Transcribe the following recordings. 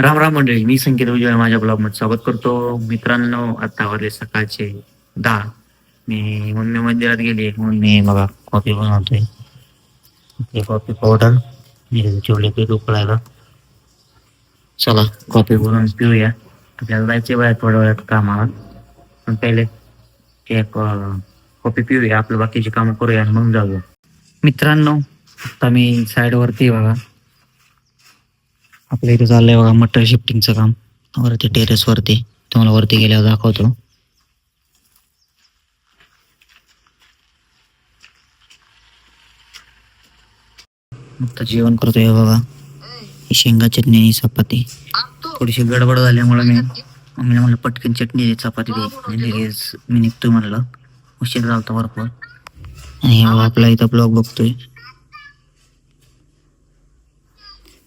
राम राम मंडळी मी संकेत उजळ माझ्या ब्लॉगमध्ये स्वागत करतो. मित्रांनो आता वरले सकाळचे दहा. मी मम्मी मंदिरात गेली. म्हणून मी बघा कॉफी बनवतोय. Coffee powder. मी ठेवले पीठ उकळायला. चला कॉफी बनवून पिऊया. आपल्याला जायचे बाहेर थोड्या वेळात कामाला पण पहिले एक कॉफी पिऊया. आपलं बाकीची कामं करूया आणि मग जाऊया. मित्रांनो आता मी साईडवरती बघा. आपल्या इथे चाललंय बघा मटर शिफ्टिंगचं काम. वरती टेरेस वरती. तुम्हाला वरती गेल्यावर दाखवतो. आता जेवण करतोय बघा. शेंगा चटणी आणि चपाती. थोडीशी गडबड झाल्यामुळे मी मम्मीला म्हणलं पटकन चटणी दे चपाती दे. मी निघतोय म्हणलं. उशीर झाला भरपूर. आणि आपला इथं ब्लॉग बघतोय.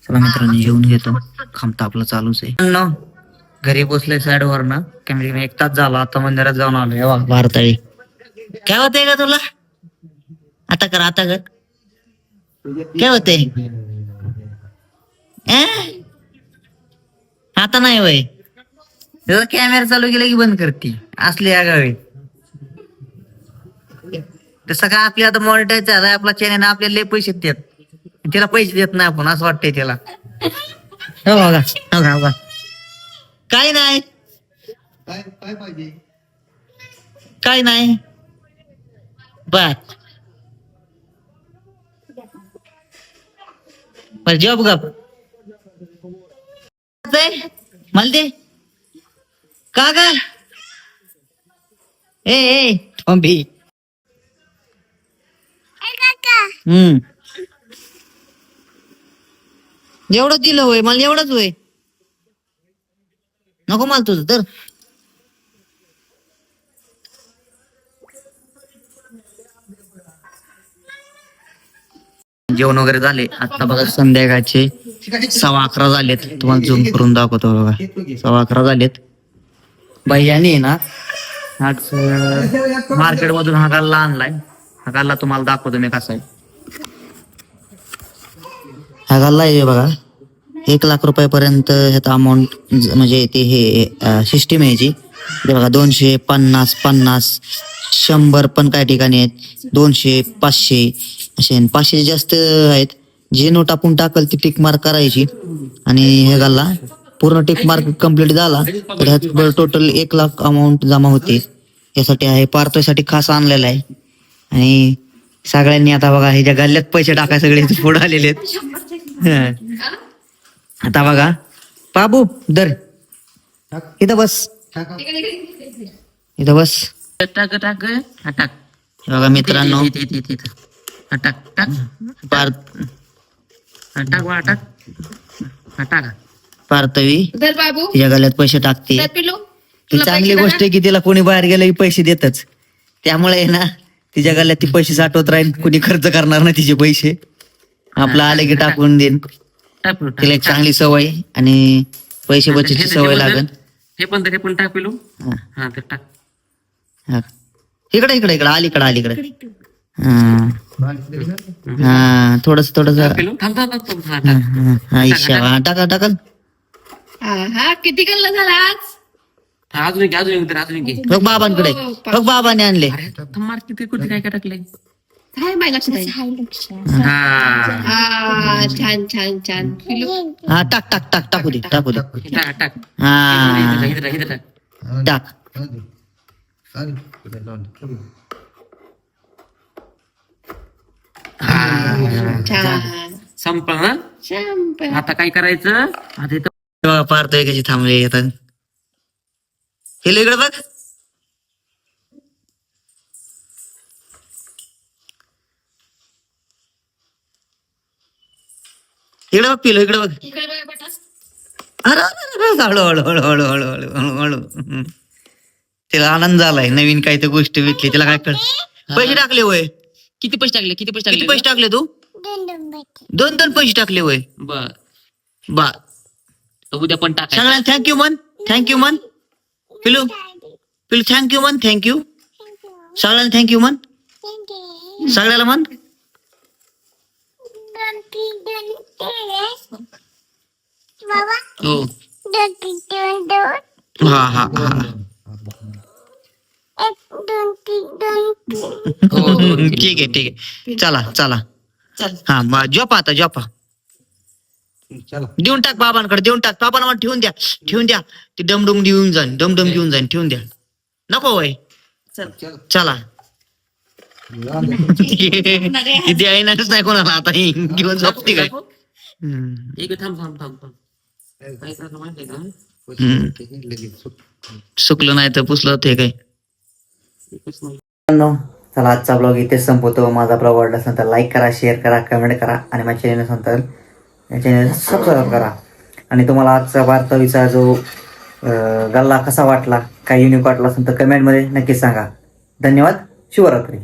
चला मित्रांनो जेवून घेतो. खामता आपलं चालूच आहे. न, घरी बसले साईड वर ना कमीत कमी एक तास झाला आता मंदिरात जाऊन आलो हे भारताळी काय होतंय का तुला? आता कर आता कर. काय होते आता नाही वय कॅमेरा चालू केला की बंद करते. असली आगावी तसं काय आपल्या आता झाला आपला चॅनल आपल्याला लय पैसे देत त्याला पैसे देत नाही आपण असं वाटतंय त्याला हो बघा हो बघा, बघा. काय नाही. काय नाही. बर बर जॉब गप मला दे. का ग? ए ए थोंबी हम्म. एवढं दिलं होय मला एवढंच होय. नको मला तुझं तर जेवण वगैरे झाले आता बघा संध्याकाळचे सव्वा अकरा झालेत. तुम्हाला झूम करून दाखवतो बघा. सव्वा अकरा झालेत. भैयाने ना आज मार्केट मधून हा गाल्ला आणलाय. हा गाल्ला तुम्हाला दाखवतो मी कसा आहे. हा गाल्ला आहे बघा. एक लाख रुपयापर्यंत ह्याचा अमाऊंट म्हणजे ते हे सिस्टीम आहे ते बघा दोनशे पन्नास पन्नास शंभर पण काही ठिकाणी आहेत. दोनशे पाचशे असे पाचशे जास्त आहेत. जे नोट आपण टाकल ती टिक मार्क करायची. आणि हे घालला पूर्ण टिक मार्क कंप्लीट झाला तर ह्यात टोटल एक लाख अमाऊंट जमा होते. यासाठी आहे पार्थसाठी खास आणलेला आहे. आणि सगळ्यांनी आता बघा ह्याच्या गल्ल्यात पैसे टाकाय सगळे पुढे आलेले आहेत. हं. आता बघा. बाबू दर. इथं बस. इथं बस. टाक टाक टाक बघा मित्रांनो. टाक टाक पार्थ टाक टाक टाक पार्थवी बाबू. तिच्या गल्यात पैसे टाकते. ती चांगली गोष्ट आहे की तिला कोणी बाहेर गेलं की पैसे देतच. त्यामुळे आहे ना तिच्या गल्यात ती पैसे साठवत राहील कोणी खर्च करणार नाही तिचे पैसे. आपलं आले की टाकून देईन. तिला एक चांगली सवय आणि पैसे बचतची सवय लागेल हे पण हे पण टाक हा, हा ते टाक. हा. इकडे इकडे इकडे अलीकडे अलीकडे हा. हा थोडस थोडस. हा, टाक. आयुष्या हा. टाका टाकल. हा हा किती कल्ला झाला आज? हा, अजून अजून अजून. बघ बाबांकडे. बघ बाबाने आणले. अरे थांब, मार किती कुठे काय काय टाकले हा हा छान छान छान पिलू हा टाक टाक टाक टाकू दे टाकू दे हे टाक टाक हा टाक छान संपलं ना. आता काय करायचं आता इथं पारतोय कशी थांबले आता हे इकडे बघ इकडे बघ पिलो इकडे बघ. इकडे बघ बेटा. अरे हळू हळू हळू हळू हळू हळू हळू हळू. हम्म. तिला आनंद झालाय नवीन काही तर गोष्ट भेटली तिला काय कळ पैसे टाकले वय किती पैसे टाकले किती पैसे किती टाकले पैसे टाकले तू? दोन दोन पैसे टाकले वय बर. बा. उद्या पण टाकायचं. सगळ्यांना थँक्यू मन. थँक्यू मन. पिलू पिलू थँक्यू मन. थँक्यू सगळ्यांना थँक्यू मन. सगळ्याला मन. हा हा ठीक आहे ठीक आहे चला चला हा जोपा आता जोपा देऊन टाक बाबांकडे देऊन टाक बाबांना म्हणा ठेवून द्या ठेवून द्या ती डमडम घेऊन जाईन डमडम घेऊन जाईन ठेवून द्या नको वय चला. चला ती द्यायनाच नाही कोणाला आता घेऊन झोपती काय. एक थांब थांब थांब थांब. सुकलं नाही तर पुसलं ते काय? चला आजचा ब्लॉग इथेच संपवतो. माझा ब्लॉग आवडला असेल तर लाईक करा शेअर करा कमेंट करा आणि माझ्या चॅनल असेल तर या चॅनलला सबस्क्राईब करा. आणि तुम्हाला आजचा वार्तावीचा जो गल्ला कसा वाटला काय युनिक वाटला असेल तर कमेंटमध्ये नक्कीच सांगा. धन्यवाद. शिवरात्री